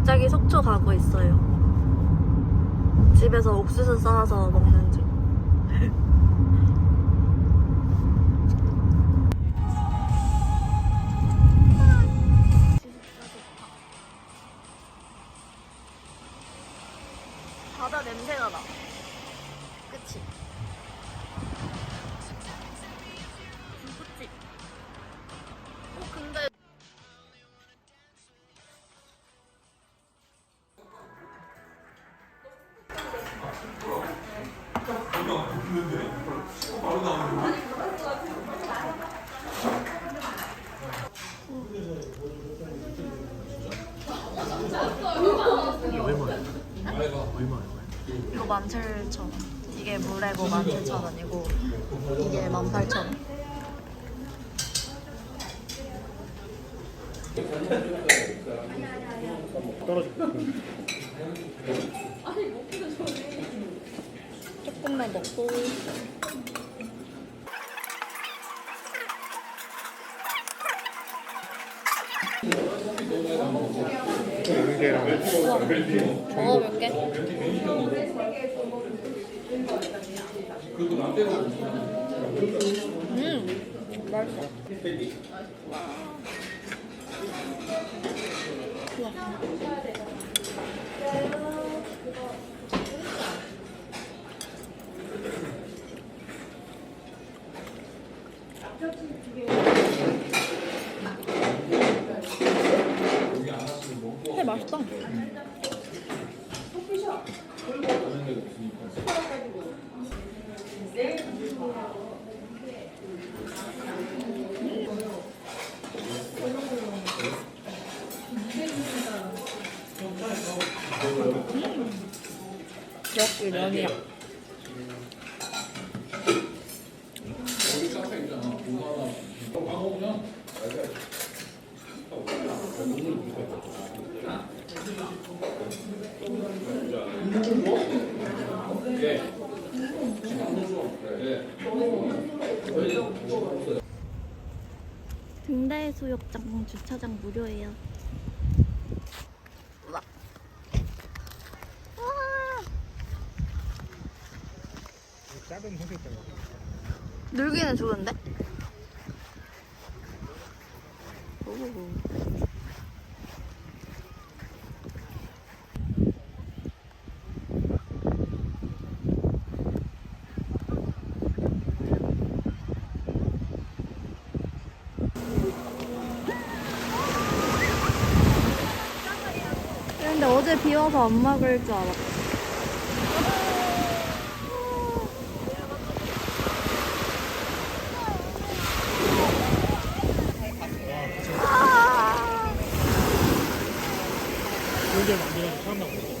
갑자기 속초 가고 있어요. 집에서 옥수수 싸와서 먹는 중. 이거 17,000원. 이게 물에고 17,000원이고 이게 18,000원. 조금만 넣고 먹어볼게. 음, 맛있어. 회 맛있다. 역시 면이야. 등대 수욕장 주차장 무료예요. 우와. 우와. 작은 해수욕장 놀기는 좋은데? 오. 근데 어제 비 와서 안 막을 줄 알았어.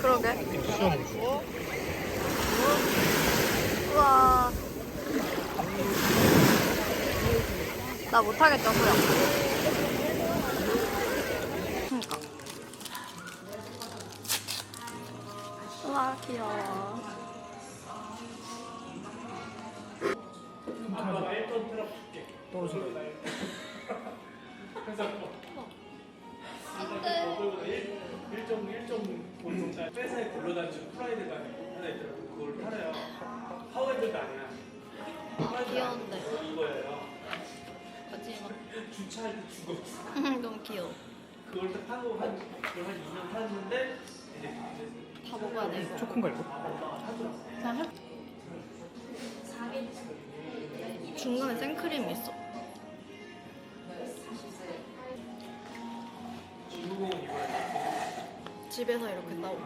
그러게. 우와. 나 못하겠다, 소영. 귀여운데. 같이 주차할 때 죽어 너무 귀여워. 그걸 딱 파고 한 그걸 한 2년 팔았는데 이제 다 먹어야 돼, 이거. 초코인가 이거? 그냥 할... 중간에 생크림이 있어. 집에서 이렇게 나오고.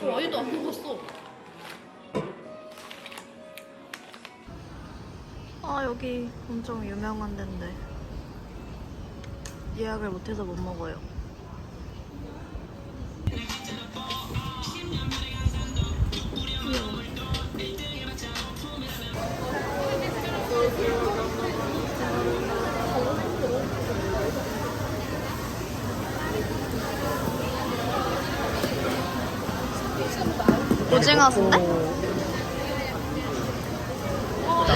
저 어디도 안 먹었어. 여기 엄청 유명한 데인데. 예약을 못해서 못 먹어요. 오징어 순대? 와,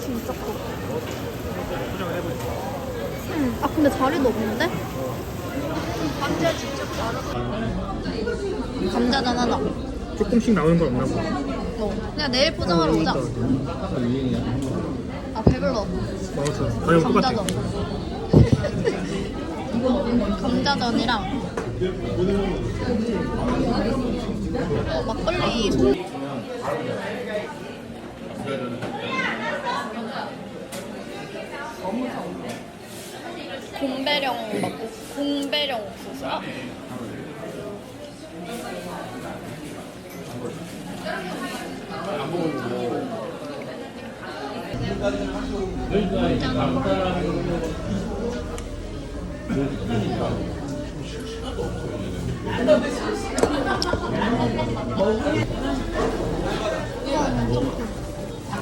진짜 커. 포장을 해보니까 응. 아, 근데 자리도 없는데? 감자 직접 자르고. 감자전 하나. 조금씩 나오는 건 없나 보다. 어. 그냥 내일 포장하러 오자. 아 배불러. 먹었어. 저녁 똑같아. 감자전. 감자전이랑 어, 막걸리 송- 곰배령 맞고 곰배령 옥수수야?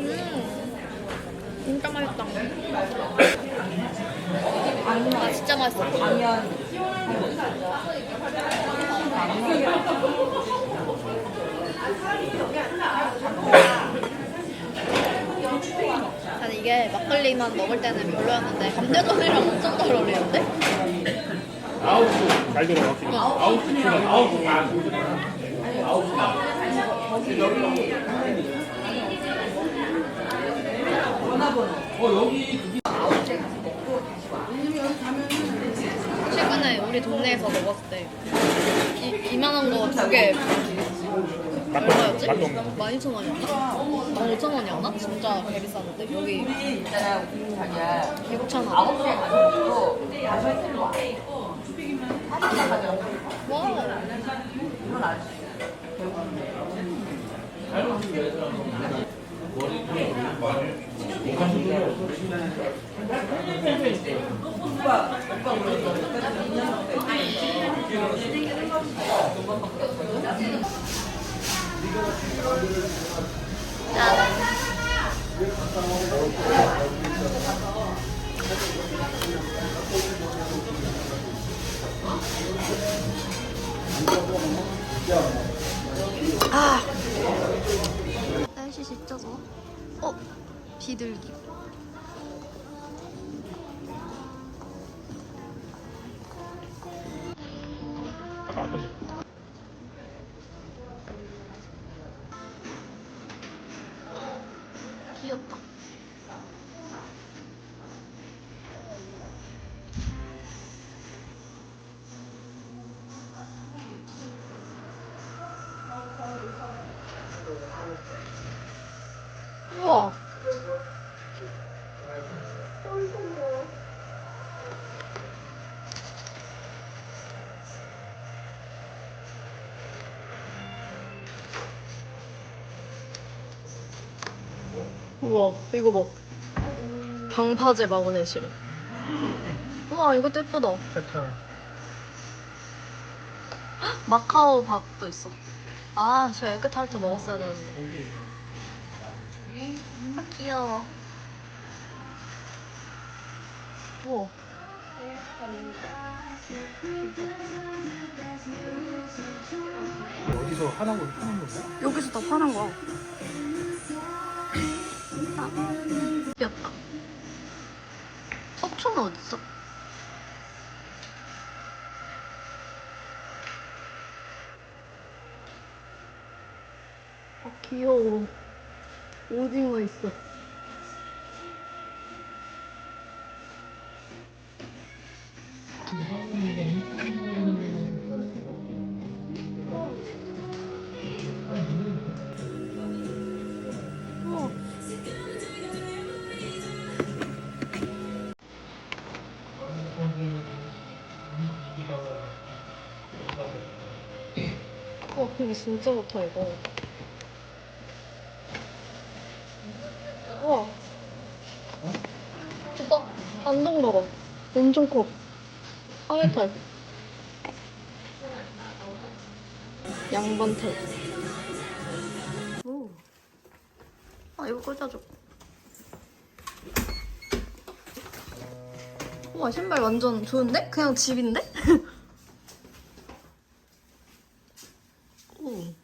음, 진짜 맛있다. 아, 진짜 맛있어. 난 이게 막걸리만 먹을 때는 별로였는데 감자전이랑 엄청 잘 어울리는데? 잘 들어, 확실히. 최근에 우리 동네에서 먹었을 때 이, 이만한 거 두개 얼마였지? 맛도 없는 12,000원이었나? 15,000원이었나? 진짜 개 비쌌는데 여기 있잖아요. 자기야. 6,000원 아홉 개 가져가고 다시 할 와. 하나만 가져가. 와 이건 알지. 오빠, 오빠 그랬어. 아. 날씨 진짜 좋아. 어? 비둘기. 우와, 이거 봐. 방파제 마그네슘. 우와, 이것도 예쁘다. 세트. 마카오 박도 있어. 아, 저 에그타르트 먹었어야 되는데. 아, 귀여워. 우와. 어디서 하나고 하는 건가? 여기서 다 파는 거야. 아, 귀엽다. 속초는 어딨어? 아, 귀여워. 오징어 있어. 진짜 좋다, 이거. 우와. 오빠, 아, 완전 먹어. 엄청 커. 하회탈. 양반탈. 오. 아, 이거 꽂아줘. 우와, 신발 완전 좋은데? 그냥 집인데? 오.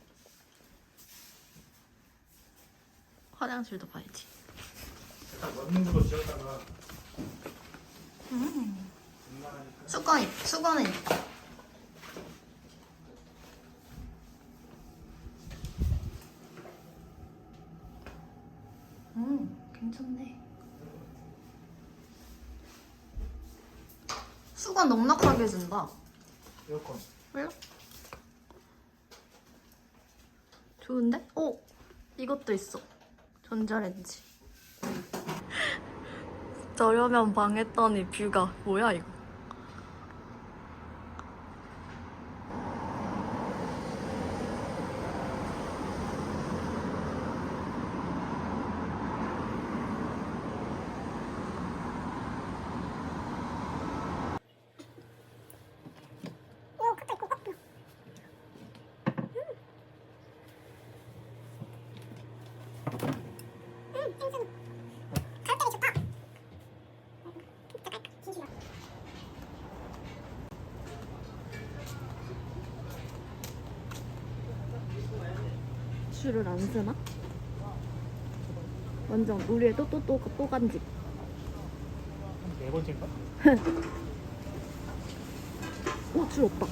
화장실도 봐야지. 넣는 걸로 지었다가 수건, 있- 수건은 있다. 음, 괜찮네. 수건 넉넉하게 준다. 에어컨. 왜요? 좋은데? 오! 이것도 있어. 전자레인지. 저렴한 방 했더니 뷰가 뭐야 이거? 줄을 안 쓰나? 완전 우리의 또또또 또 간집. 네 번째인가? 오, 줄 없다.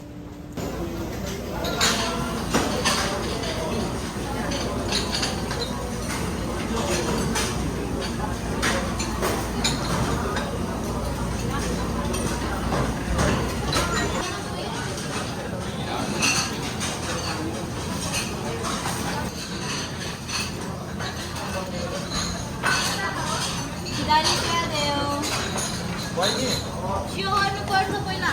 기다리셔야 돼요. 쉬어 얼른 벌써 보이나?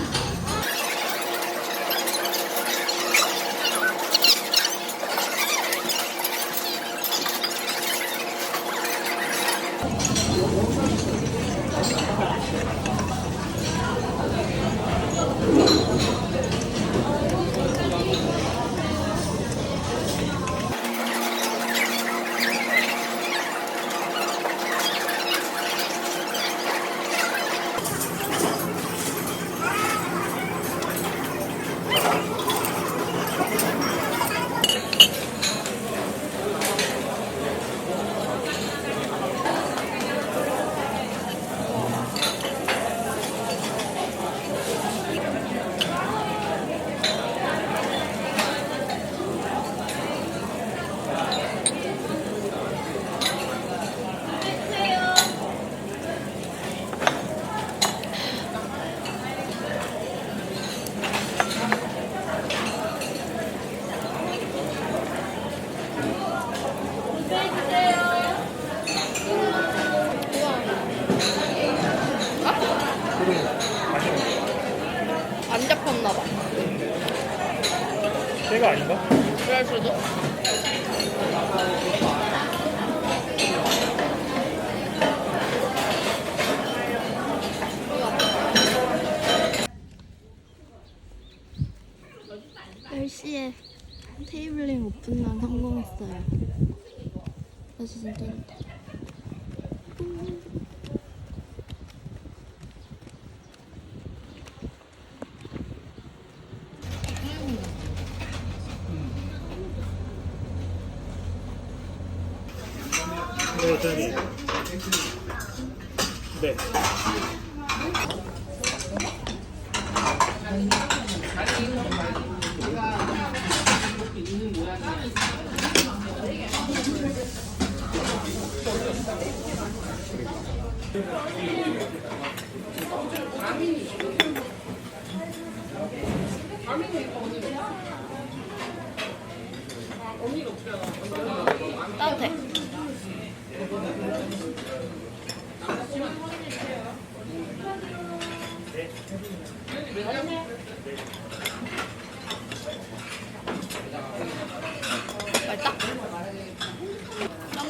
안 잡혔나 봐. 새가 아닌가? 그럴 수도. (10시에) 테이블링 오픈런 성공했어요 다시 진짜 좋다 네, 저기. 네. 따뜻해 맛있다?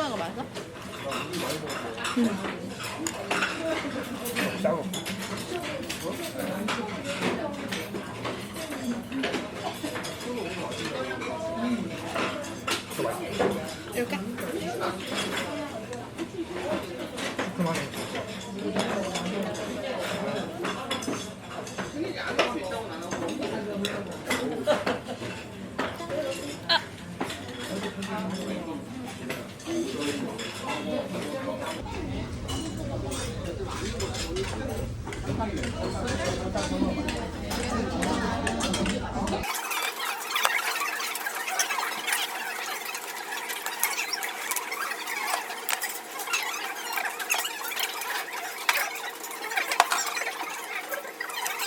거 맛있어? 짜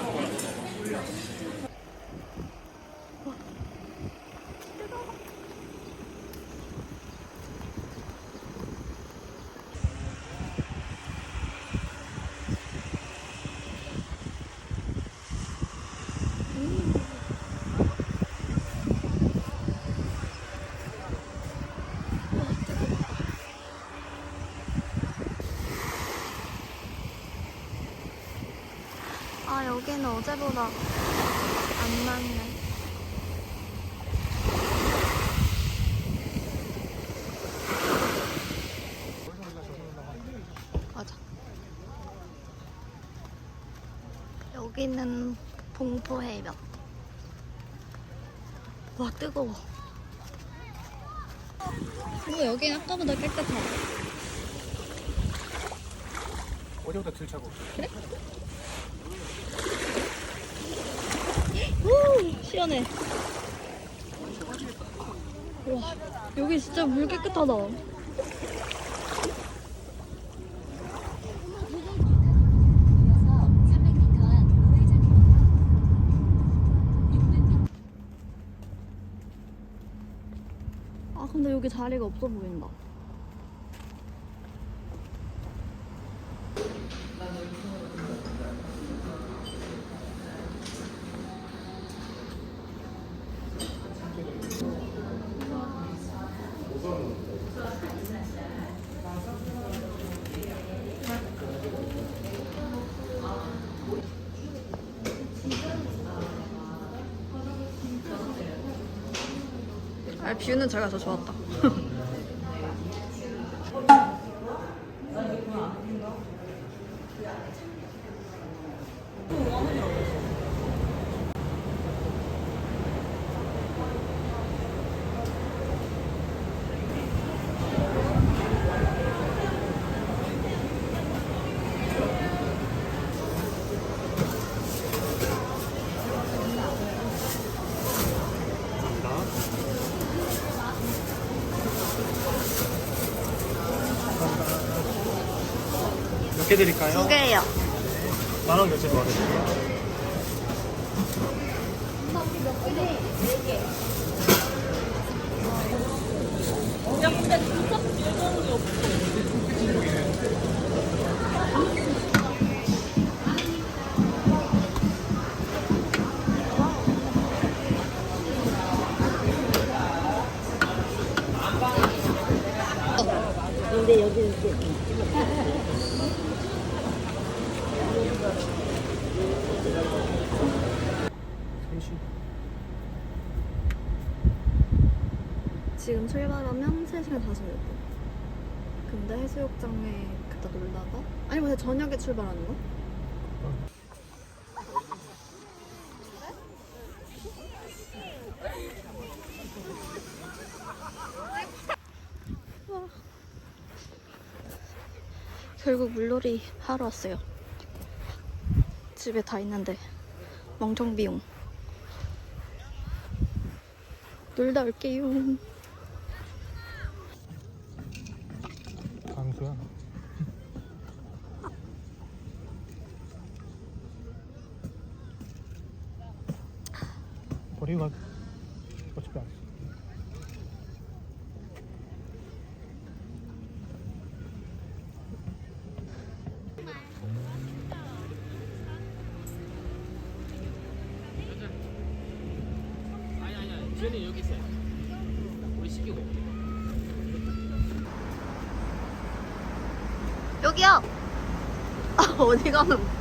本当だ。 어제보다 안 낫네. 맞아. 여기는 봉포 해변. 와, 뜨거워. 뭐, 여기는 아까보다 깨끗하다. 어제보다 덜 차고. 오, 시원해. 와, 여기 진짜 물 깨끗하다. 아, 근데 여기 자리가 없어 보인다. 뷰는 저기가 더 좋았다. 몇 개 드릴까요? 두 개요. 만원 결제 도와드릴게요. 셋이. 출발하면 3시간 45분. 근데 해수욕장에 그다 놀다가 아니 근데 저녁에 출발하는 거? 와. 결국 물놀이 하러 왔어요. 집에 다 있는데 멍청 비용. 놀다 올게요. 강수야. 버리고 가. 어차피 안 써. 아니 쟤는 여기 있어요 우리 시키고 여기요. 아, 어디 가는?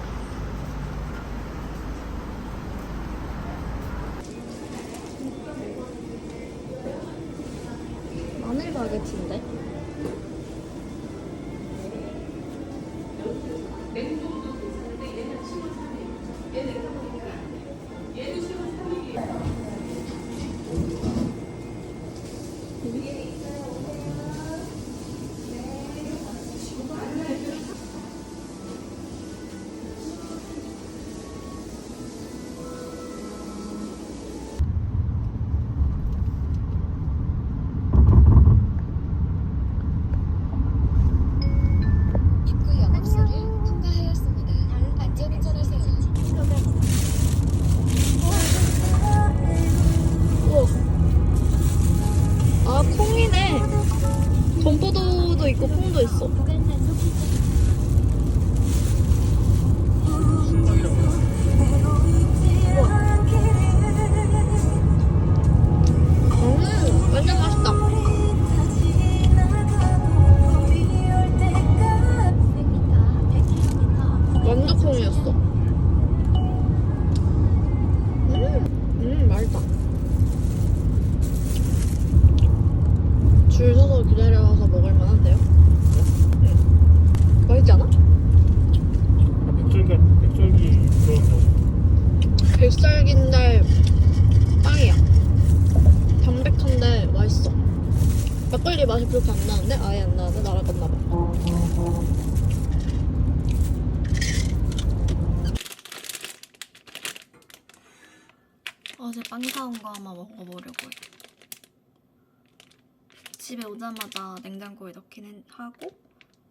집에 오자마자 냉장고에 넣긴 했- 하고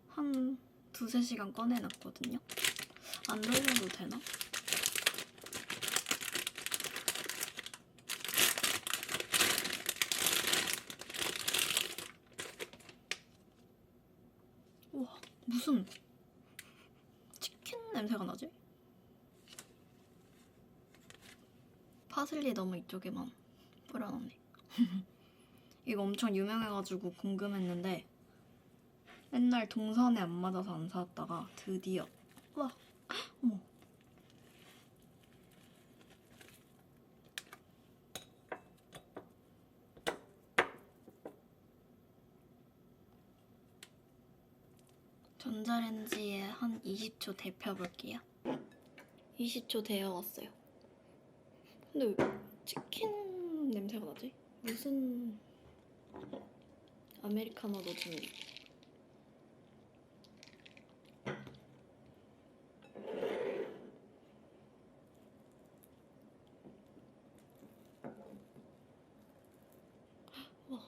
한 두세 시간 꺼내놨거든요. 안 돌려도 되나? 우와 무슨 치킨 냄새가 나지? 파슬리 너무 이쪽에만 뿌려놨네. 이거 엄청 유명해가지고 궁금했는데 맨날 동선에 안 맞아서 안 사왔다가 드디어. 와. 어머. 전자레인지에 한 20초 데펴볼게요. 20초 데워왔어요. 근데 왜 치킨 냄새가 나지? 무슨 아메리카노도 준비 와.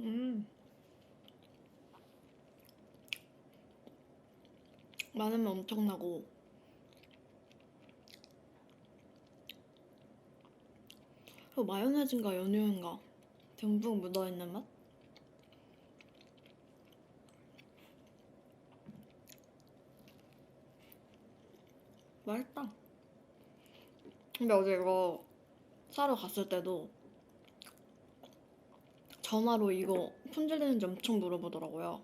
음. 많으면 엄청나고. 그 마요네즈인가 연유인가? 듬뿍 묻어있는 맛? 맛있다. 근데 어제 이거 사러 갔을 때도 전화로 이거 품절되는지 엄청 물어보더라고요.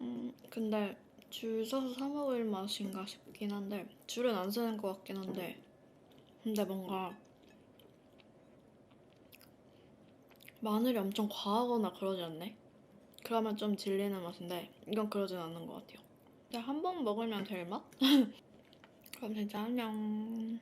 음 근데 줄 서서 사 먹을 맛인가 싶긴 한데 줄은 안 서는 것 같긴 한데 근데 뭔가 마늘이 엄청 과하거나 그러지 않네? 그러면 좀 질리는 맛인데 이건 그러진 않는 것 같아요 근데 한 번 먹으면 될 맛? 그럼 진짜 안녕